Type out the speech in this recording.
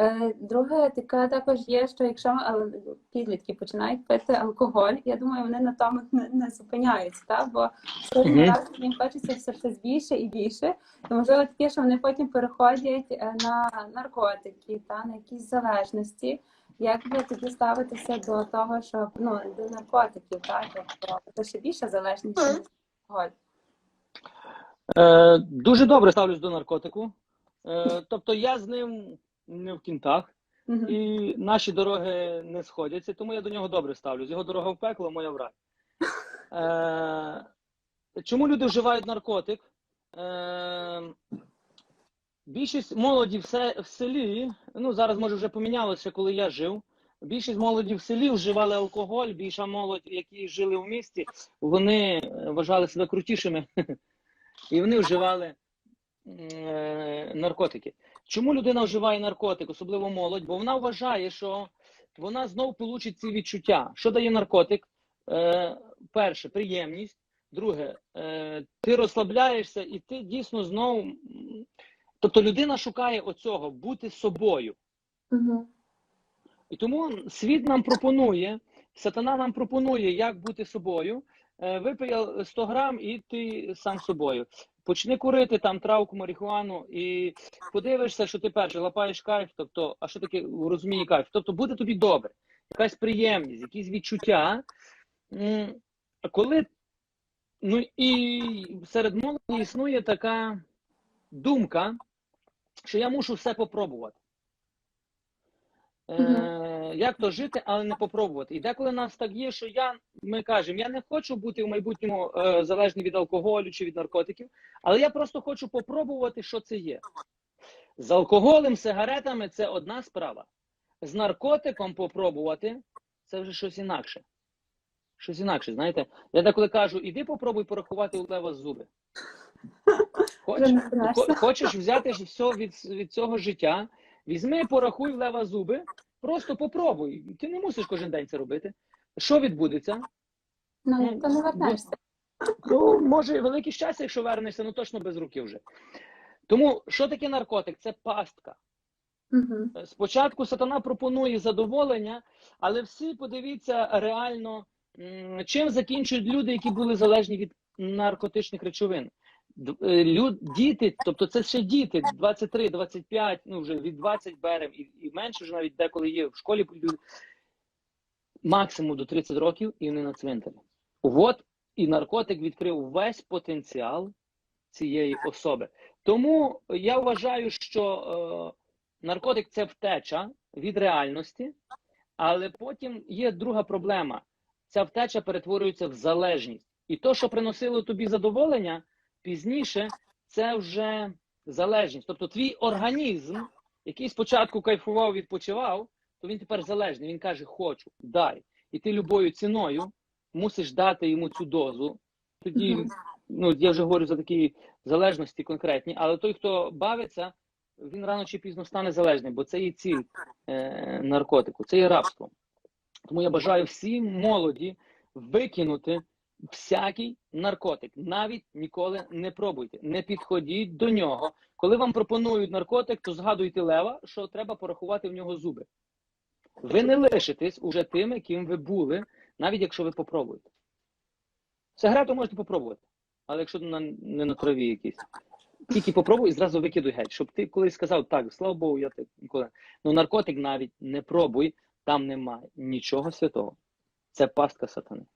Е, Друге, таке також є, що якщо підлітки починають пити алкоголь, я думаю, вони на тому не, не зупиняються, так? бо кожен Мгм. раз їм хочеться все щось більше і більше. І можливо таке, що вони потім переходять е, на наркотики та на якісь залежності. Як ви тоді ставитеся до того, що ну до наркотиків, так? Тобто це ще більша залежність ніж алкоголь. Е, дуже добре ставлюсь до наркотику. Е, тобто я з ним не в кінтах, Мгм. і наші дороги не сходяться, тому я до нього добре ставлюсь. Його дорога в пекло, моя в рай. Е, чому люди вживають наркотик? Е, більшість молоді в, се- в селі, ну зараз може вже помінялося, коли я жив. Більшість молоді в селі вживали алкоголь, більша молодь, які жили в місті, вони е, вважали себе крутішими. І вони вживали наркотики. Чому людина вживає наркотик, особливо молодь? Бо вона вважає, що вона знов получить ці відчуття. Що дає наркотик? Е, перше, приємність. Друге, е, ти розслабляєшся і ти дійсно знов. Тобто людина шукає оцього бути собою. І тому світ нам пропонує, сатана нам пропонує, як бути собою. Е, Випий 100 грам і ти сам собою. Почни курити там травку, марихуану, і подивишся, що ти перше лапаєш кайф, тобто, а що таке в розумінні кайф? Тобто буде тобі добре, якась приємність, якісь відчуття. А коли ну і серед молоді існує така думка, що я мушу все попробувати. Е, як то жити, але не попробувати. І деколи в нас так є, що я, ми кажемо, я не хочу бути в майбутньому е, залежний від алкоголю чи від наркотиків, але я просто хочу попробувати, що це є. З алкоголем, сигаретами це одна справа. З наркотиком попробувати це вже щось інакше. Щось інакше, знаєте. Я деколи кажу, іди попробуй порахувати у лева зуби. Хочеш, хочеш взяти все від, від цього життя, візьми, порахуй в лева зуби, просто попробуй. Ти не мусиш кожен день це робити. Що відбудеться? Ну, то не вернешся. Ну, може, велике щастя, якщо вернешся, ну точно без руки вже. Тому що таке наркотик? Це пастка. Мгм. Спочатку сатана пропонує задоволення, але всі подивіться реально, чим закінчують люди, які були залежні від наркотичних речовин. Е, Люд, діти, тобто це ще діти, 23, 25, ну вже від 20 берем і, і менше вже навіть деколи є в школі люди, максимум до 30 років і вони на цвинтарі. От і наркотик відкрив весь потенціал цієї особи. Тому я вважаю, що е, наркотик це втеча від реальності, але потім є друга проблема. Ця втеча перетворюється в залежність. І то, що приносило тобі задоволення, пізніше це вже залежність. Тобто твій організм, який спочатку кайфував, відпочивав, то він тепер залежний. Він каже: Хочу, дай. І ти любою ціною мусиш дати йому цю дозу. Тоді, ну я вже говорю за такі залежності конкретні, але той, хто бавиться, він рано чи пізно стане залежним, бо це є ціль е, наркотику, це є рабство. Тому я бажаю всім молоді викинути всякий наркотик. Навіть ніколи не пробуйте, не підходіть до нього. Коли вам пропонують наркотик, то згадуйте лева, що треба порахувати в нього зуби. Ви не лишитесь уже тими, ким ви були, навіть якщо ви попробуєте. Сигарету можете попробувати, але якщо на, не на траві якісь. Тільки попробуй і зразу викидуй геть, щоб ти колись сказав, так, слава Богу, я так ніколи. Ну наркотик навіть не пробуй, там немає нічого святого. Це пастка сатани.